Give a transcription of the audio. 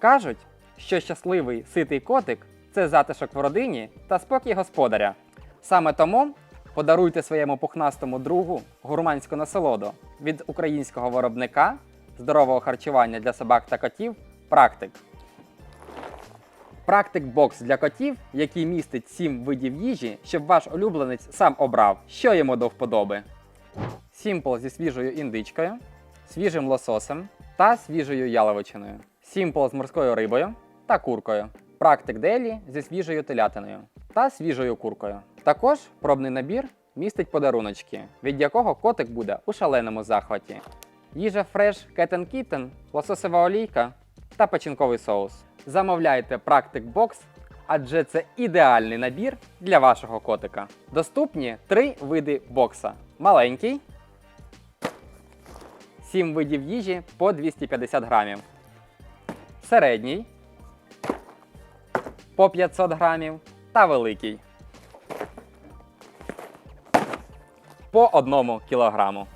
Кажуть, що щасливий ситий котик це затишок в родині та спокій господаря. Саме тому подаруйте своєму пухнастому другу гурманську насолоду від українського виробника здорового харчування для собак та котів Практик. Практик бокс для котів, який містить 7 видів їжі, щоб ваш улюбленець сам обрав, що йому до вподоби. Сімпл зі свіжою індичкою, свіжим лососем та свіжою яловичиною. Сімпл з морською рибою та куркою. Практик Делі зі свіжою телятиною та свіжою куркою. Також пробний набір містить подаруночки, від якого котик буде у шаленому захваті. Їжа Fresh Cat Kitten, лососева олійка та печінковий соус. Замовляйте Practic Box, адже це ідеальний набір для вашого котика. Доступні три види бокса: маленький, 7 видів їжі по 250 грамів, середній по 500 грамів та великий по 1 кілограму.